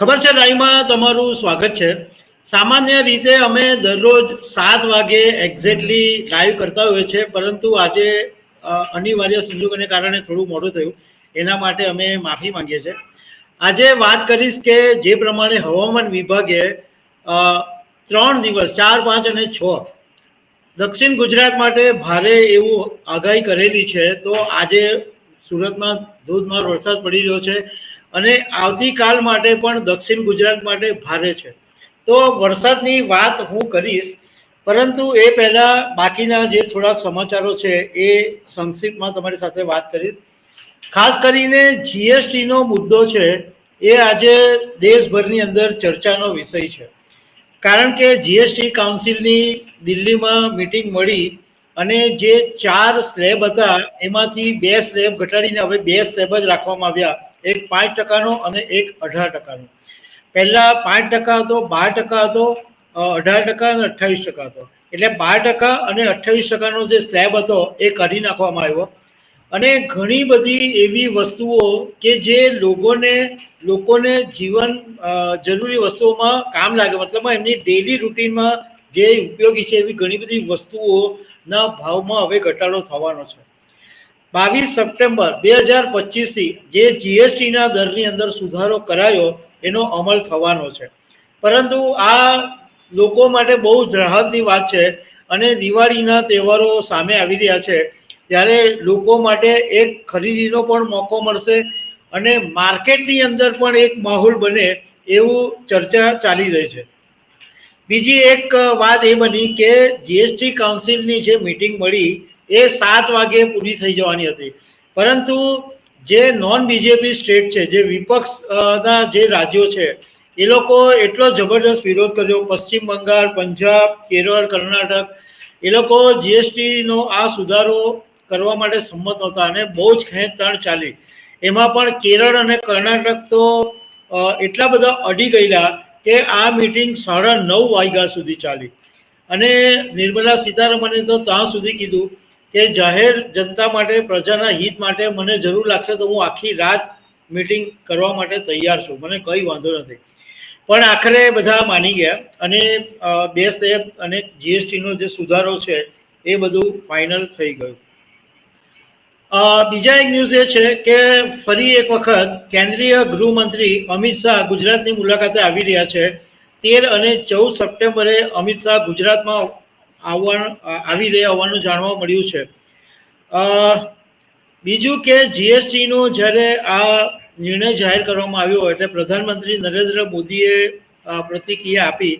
ખબર છે રાઈમાં તમારું સ્વાગત છે. સામાન્ય રીતે અમે દરરોજ સાત વાગે એક્ઝેક્ટલી લાઈવ કરતા હોઈએ છીએ, પરંતુ આજે અનિવાર્ય સંજોગોને કારણે થોડું મોડું થયું. એના માટે અમે માફી માંગીએ છીએ. આજે વાત કરીશ કે જે પ્રમાણે હવામાન વિભાગે ત્રણ દિવસ, ચાર, પાંચ અને છ, દક્ષિણ ગુજરાત માટે ભારે એવું આગાહી કરેલી છે, તો આજે સુરતમાં ધોધમાર વરસાદ પડી રહ્યો છે. અને આવતીકાલ માટે પણ દક્ષિણ ગુજરાત માટે ભારે છે. તો વરસાદની વાત હું કરીશ, પરંતુ એ પહેલાં બાકીના જે થોડાક સમાચારો છે એ સંક્ષિપ્તમાં તમારી સાથે વાત કરીશ. ખાસ કરીને જીએસટીનો મુદ્દો છે એ આજે દેશભરની અંદર ચર્ચાનો વિષય છે. કારણ કે જીએસટી કાઉન્સિલની દિલ્હીમાં મિટિંગ મળી અને જે ચાર સ્લેબ હતા એમાંથી બે સ્લેબ ઘટાડીને હવે બે સ્લેબ જ રાખવામાં આવ્યા. એક પાંચ ટકાનો અને એક અઢાર ટકાનો. પહેલાં પાંચ ટકા હતો, બાર ટકા હતો અઢાર ટકા અને અઠ્ઠાવીસ ટકા હતો. એટલે બાર ટકા અને અઠ્ઠાવીસ ટકાનો જે સ્લેબ હતો એ કાઢી નાખવામાં આવ્યો. અને ઘણી બધી એવી વસ્તુઓ કે જે લોકોને લોકોને જીવન જરૂરી વસ્તુઓમાં કામ લાગે. મતલબ એમની ડેલી રૂટીનમાં જે ઉપયોગી છે એવી ઘણી બધી વસ્તુઓના ભાવમાં હવે ઘટાડો થવાનો છે. બાવીસ સપ્ટેમ્બર બે હજાર પચીસથી જે જીએસટીના દરની અંદર સુધારો કરાયો, એનો અમલ થવાનો છે. પરંતુ આ લોકો માટે બહુ જ રાહતની વાત છે અને દિવાળીના તહેવારો સામે આવી રહ્યા છે, ત્યારે લોકો માટે એક ખરીદીનો પણ મોકો મળશે અને માર્કેટની અંદર પણ એક માહોલ બને એવું ચર્ચા ચાલી રહી છે. બીજી એક વાત એ બની કે જીએસટી કાઉન્સિલની જે મિટિંગ મળી એ સાત વાગે પૂરી થઈ જવાની હતી. પરંતુ જે નોન બીજેપી સ્ટેટ છે, જે વિપક્ષના જે રાજ્યો છે, એ લોકો એટલો જબરદસ્ત વિરોધ કર્યો. પશ્ચિમ બંગાળ, પંજાબ, કેરળ, કર્ણાટક, એ લોકો જીએસટીનો આ સુધારો કરવા માટે સંમત નહોતા અને બહુ જ ખેંચતાણ ચાલી. એમાં પણ કેરળ અને કર્ણાટક તો એટલા બધા અડી ગયેલા કે આ મિટિંગ સાડા નવ વાગ્યા સુધી ચાલી. અને નિર્મલા સીતારમણે તો ત્યાં સુધી કીધું કે જાહેર જનતા માટે, પ્રજાના હિત માટે મને જરૂર લાગશે તો હું આખી રાત મિટિંગ કરવા માટે તૈયાર છું. મને કંઈ વાંધો નથી. પણ આખરે બધા માની ગયા અને બે સ્ટેપ અને જીએસટીનો જે સુધારો છે એ બધું ફાઇનલ થઈ ગયું. બીજા એક ન્યૂઝ એ છે કે ફરી એક વખત કેન્દ્રીય ગૃહમંત્રી અમિત શાહ ગુજરાતની મુલાકાતે આવી રહ્યા છે. તેર અને ચૌદ સપ્ટેમ્બરે અમિત શાહ ગુજરાતમાં આવવાનું આવી રહ્યા હોવાનું જાણવા મળ્યું છે. બીજું કે જીએસટીનો જ્યારે આ નિર્ણય જાહેર કરવામાં આવ્યો એટલે પ્રધાનમંત્રી નરેન્દ્ર મોદીએ પ્રતિક્રિયા આપી.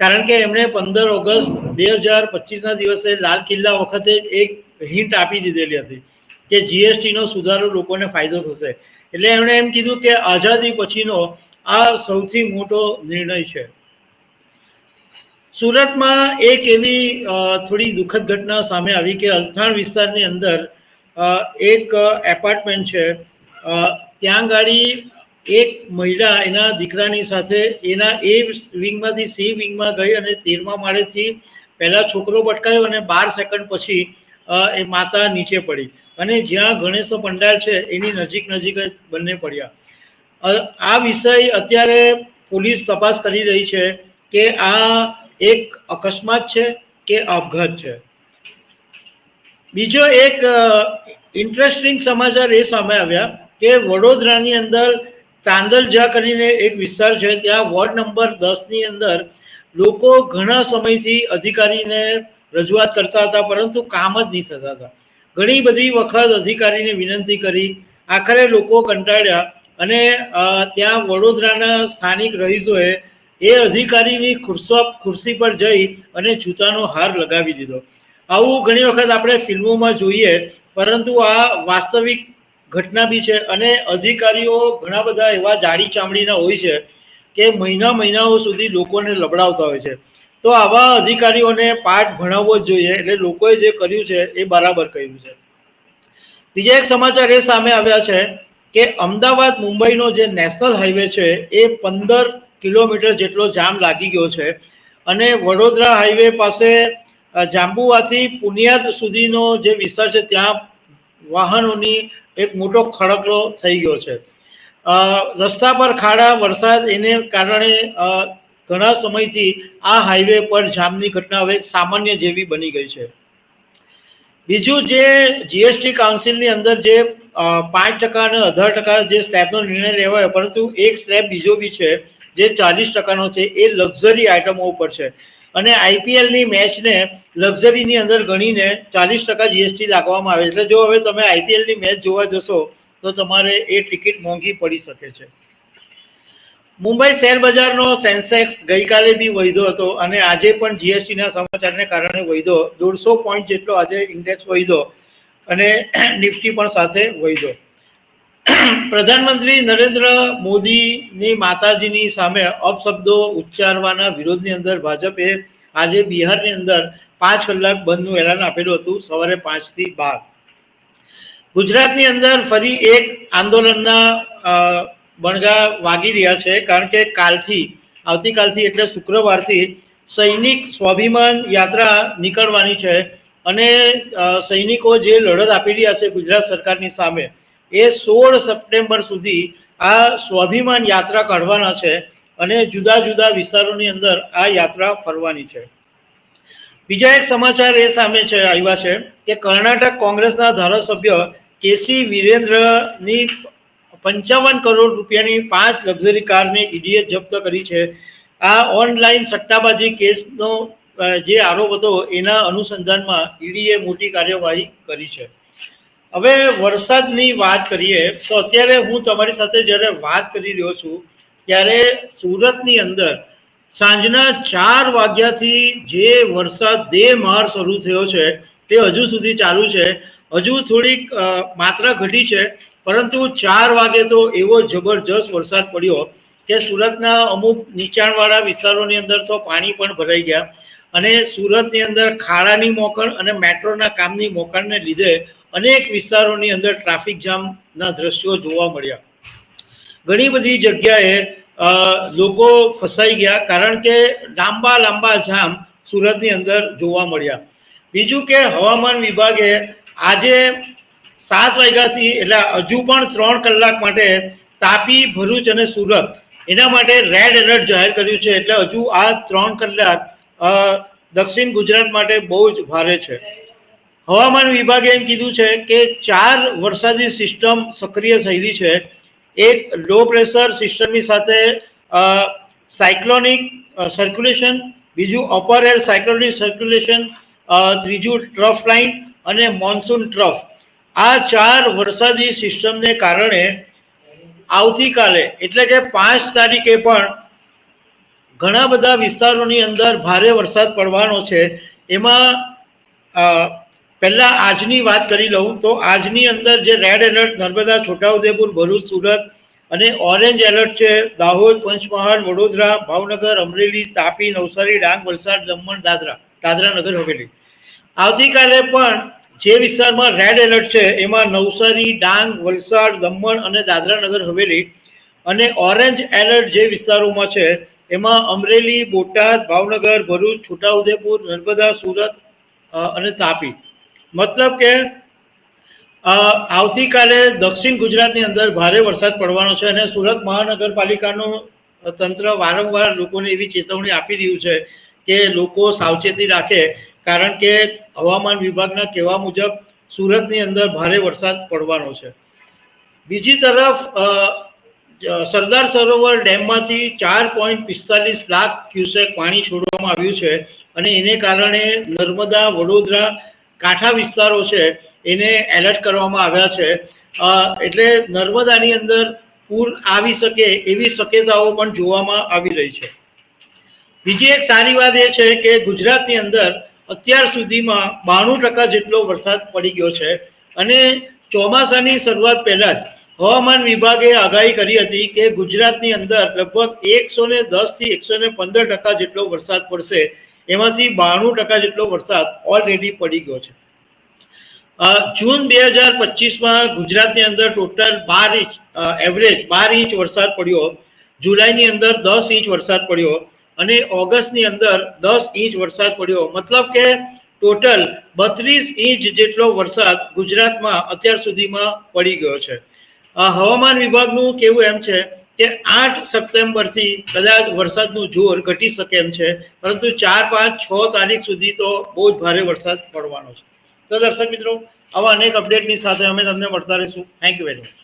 કારણ કે એમણે પંદર ઓગસ્ટ બે હજાર પચીસના દિવસે લાલ કિલ્લા વખતે એક હિન્ટ આપી દીધેલી હતી કે જીએસટીનો સુધારો લોકોને ફાયદો થશે. એટલે એમણે એમ કીધું કે આઝાદી પછીનો આ સૌથી મોટો નિર્ણય છે. સુરતમાં એક એવી થોડી દુઃખદ ઘટના સામે આવી કે અલથાણ વિસ્તારની અંદર એક એપાર્ટમેન્ટ છે. ત્યાં ગાડી એક મહિલા એના દીકરાની સાથે એના એ વિંગમાંથી સી વિંગમાં ગઈ અને તેરમા માળેથી પહેલાં છોકરો ભટકાયો અને બાર સેકન્ડ પછી એ માતા નીચે પડી. અને જ્યાં ગણેશનો પંડાલ છે, એની નજીક નજીક જ બંને પડ્યા. આ વિષય અત્યારે પોલીસ તપાસ કરી રહી છે કે આ એક અકસ્માત છે કે આપઘાત છે? બીજો એક ઇન્ટરેસ્ટિંગ સમાચાર એ સામે આવ્યા કે વડોદરાની અંદર તાંદલજા કરીને એક વિસ્તાર છે, ત્યાં વોર્ડ નંબર દસની અંદર લોકો ઘણા સમયથી અધિકારીને રજૂઆત કરતા હતા, પરંતુ કામ જ નહીં થતા હતા. ઘણી બધી વખત અધિકારીને વિનંતી કરી, આખરે લોકો કંટાળ્યા અને ત્યાં વડોદરાના સ્થાનિક રહીશોએ એ અધિકારીની ખુરશો ખુરશી પર જઈ અને જૂતાનો હાર લગાવી દીધો. આવું ઘણી વખત આપણે ફિલ્મોમાં જોઈએ, પરંતુ આ વાસ્તવિક ઘટના બી છે અને અધિકારીઓ ઘણા બધા એવા જાડી ચામડીના હોય છે કે મહિના મહિનાઓ સુધી લોકોને લબડાવતા હોય છે. તો આવા અધિકારીઓને પાઠ ભણાવવો જ જોઈએ, એટલે લોકોએ જે કર્યું છે એ બરાબર કર્યું છે. બીજા એક સમાચાર એ સામે આવ્યા છે કે અમદાવાદ મુંબઈનો જે નેશનલ હાઈવે છે એ પંદર કિલોમીટર જેટલો જામ લાગી ગયો છે. અને વડોદરા હાઈવે પાસે જાંબુવાથી પુનિયાદ સુધીનો જે વિસ્તાર છે, ત્યાં વાહનોની એક મોટો ખડકલો થઈ ગયો છે. રસ્તા પર ખાડા, વરસાદ, એને કારણે ઘણા સમયથી આ હાઈવે પર જામની ઘટના હવે સામાન્ય જેવી બની ગઈ છે. બીજું જે જીએસટી કાઉન્સિલની અંદર જે પાંચ ટકા અને અઢાર ટકા જે સ્લેબનો નિર્ણય લેવાયો, પરંતુ એક સ્લેબ બીજો બી છે જે ચાલીસ ટકાનો છે એ લક્ઝરી આઇટમો ઉપર છે. અને આઈપીએલની મેચને લક્ઝરીની અંદર ગણીને ચાલીસ ટકા જીએસટી લાગવામાં આવે એટલે જો હવે તમે આઈપીએલની મેચ જોવા જશો, તો તમારે એ ટિકિટ મોંઘી પડી શકે છે. મુંબઈ શેર બજારનો સેન્સેક્સ ગઈકાલે બી વધ્યો હતો અને આજે પણ જીએસટીના સમાચારને કારણે વધ્યો. દોઢસો પોઈન્ટ જેટલો આજે ઇન્ડેક્સ વધ્યો અને નિફ્ટી પણ સાથે વધ્યો. પ્રધાનમંત્રી નરેન્દ્ર મોદીની માતાજીની સામે અપશબ્દો ઉચ્ચારવાના વિરોધની અંદર ભાજપે આજે બિહારની અંદર પાંચ કલાક બંધનું એલાન આપેલું હતું, સવારે પાંચથી બાર. ગુજરાતની અંદર ફરી એક આંદોલનના બણગા વાગી રહ્યા છે, કારણ કે કાલથી, આવતીકાલથી એટલે શુક્રવારથી સૈનિક સ્વાભિમાન યાત્રા નીકળવાની છે અને સૈનિકો જે લડત આપી રહ્યા છે ગુજરાત સરકારની સામે એ સોળ સપ્ટેમ્બર સુધી આ સ્વાભિમાન યાત્રા કાઢવાના છે અને જુદા જુદા વિસ્તારોની અંદર આ યાત્રા ફરવાની છે. બીજા એક સમાચાર એ સામે છે, આવ્યા છે કે કર્ણાટક કોંગ્રેસના ધારાસભ્ય કેસી વિરેન્દ્રની પંચાવન કરોડ રૂપિયાની પાંચ લક્ઝરી કારને ઈડીએ જપ્ત કરી છે. આ ઓનલાઈન સટ્ટાબાજી કેસનો જે આરોપ હતો એના અનુસંધાનમાં ઈડીએ મોટી કાર્યવાહી કરી છે. હવે વરસાદની વાત કરીએ, તો અત્યારે હું તમારી સાથે જ્યારે વાત કરી રહ્યો છું, ત્યારે સુરતની અંદર સાંજના ચાર વાગ્યાથી જે વરસાદ દેમાર શરૂ થયો છે, તે હજુ સુધી ચાલુ છે. હજુ થોડીક માત્રા ઘટી છે, પરંતુ ચાર વાગે તો એવો જબરજસ્ત વરસાદ પડ્યો કે સુરતના અમુક નીચાણવાળા વિસ્તારોની અંદર તો પાણી પણ ભરાઈ ગયા. અને સુરતની અંદર ખાડાની મોકળ અને મેટ્રોના કામની મોકળને લીધે અનેક વિસ્તારોની અંદર ટ્રાફિક જામના દ્રશ્યો જોવા મળ્યા. ઘણી બધી જગ્યાએ લોકો ફસાઈ ગયા કારણ કે લાંબા લાંબા જામ સુરતની અંદર જોવા મળ્યા. બીજું કે હવામાન વિભાગે આજે સાત વાગ્યાથી, એટલે હજુ પણ ત્રણ કલાક માટે તાપી, ભરૂચ અને સુરત એના માટે રેડ એલર્ટ જાહેર કર્યું છે. એટલે હજુ આ ત્રણ કલાક દક્ષિણ ગુજરાત માટે બહુ જ ભારે છે. હવામાન વિભાગે એમ કીધું છે કે ચાર વરસાદી સિસ્ટમ સક્રિય થયેલી છે. એક લો પ્રેશર સિસ્ટમની સાથે સાયક્લોનિક સર્ક્યુલેશન બીજું અપર એર સાયક્લોનિક સર્ક્યુલેશન ત્રીજું ટ્રફ લાઇન અને મોન્સૂન ટ્રફ આ ચાર વરસાદી સિસ્ટમને કારણે આવતીકાલે, એટલે કે પાંચ તારીખે પણ ઘણા બધા વિસ્તારોની અંદર ભારે વરસાદ પડવાનો છે. એમાં પહેલા આજની વાત કરી લઉં તો આજની અંદર જે રેડ એલર્ટ નર્મદા, છોટાઉદેપુર, ભરૂચ, સુરત અને ઓરેન્જ એલર્ટ છે, દાહોદ, પંચમહાલ, વડોદરા, ભાવનગર, અમરેલી, તાપી, નવસારી, ડાંગ, વલસાડ, દમણ, દાદરા દાદરા નગર હવેલી. આવતીકાલે પણ જે વિસ્તારમાં રેડ એલર્ટ છે, એમાં નવસારી, ડાંગ, વલસાડ, દમણ અને દાદરા નગર હવેલી અને ઓરેન્જ એલર્ટ જે વિસ્તારોમાં છે, એમાં અમરેલી, બોટાદ, ભાવનગર, ભરૂચ, છોટાઉદેપુર, નર્મદા, સુરત અને તાપી. મતલબ કે આવતીકાલે દક્ષિણ ગુજરાતની અંદર ભારે વરસાદ પડવાનો છે અને સુરત મહાનગરપાલિકાનું તંત્ર વારંવાર લોકોને એવી ચેતવણી આપી રહ્યું છે કે લોકો સાવચેતી રાખે, કારણ કે હવામાન વિભાગના કહેવા મુજબ સુરતની અંદર ભારે વરસાદ પડવાનો છે. બીજી તરફ સરદાર સરોવર ડેમમાંથી ચાર પોઈન્ટ પિસ્તાલીસ લાખ ક્યુસેક પાણી છોડવામાં આવ્યું છે અને એને કારણે નર્મદા, વડોદરા કાંઠા વિસ્તારો છે, એને એલર્ટ કરવામાં આવ્યા છે. એટલે નર્મદાની અંદર પૂર આવી શકે એવી શક્યતાઓ પણ જોવામાં આવી રહી છે. બીજી એક સારી વાત એ છે કે ગુજરાતની અંદર અત્યાર સુધીમાં બાણું ટકા જેટલો વરસાદ પડી ગયો છે અને ચોમાસાની શરૂઆત પહેલાં જ હવામાન વિભાગે આગાહી કરી હતી કે ગુજરાતની અંદર લગભગ એકસો ને દસથી એકસો ને પંદર ટકા જેટલો વરસાદ પડશે એમાંથી બાણું ટકા જેટલો વરસાદ ઓલરેડી પડી ગયો છે. જૂન બે હજાર પચીસમાં ગુજરાતની અંદર ટોટલ બાર ઇંચ એવરેજ બાર ઇંચ વરસાદ પડ્યો. જુલાઈની અંદર દસ ઇંચ વરસાદ પડ્યો અને ઓગસ્ટની અંદર દસ ઇંચ વરસાદ પડ્યો. મતલબ કે ટોટલ બત્રીસ ઇંચ જેટલો વરસાદ ગુજરાતમાં અત્યાર સુધીમાં પડી ગયો છે. હવામાન વિભાગનું કેવું એમ છે કે આઠ સપ્ટેમ્બરથી કદાચ વરસાદનું જોર ઘટી શકે એમ છે, પરંતુ ચાર, પાંચ, છ તારીખ સુધી તો બહુ જ ભારે વરસાદ પડવાનો છે. તો દર્શક મિત્રો, આવા અનેક અપડેટની સાથે અમે તમને મળતા રહીશું. Thank you very much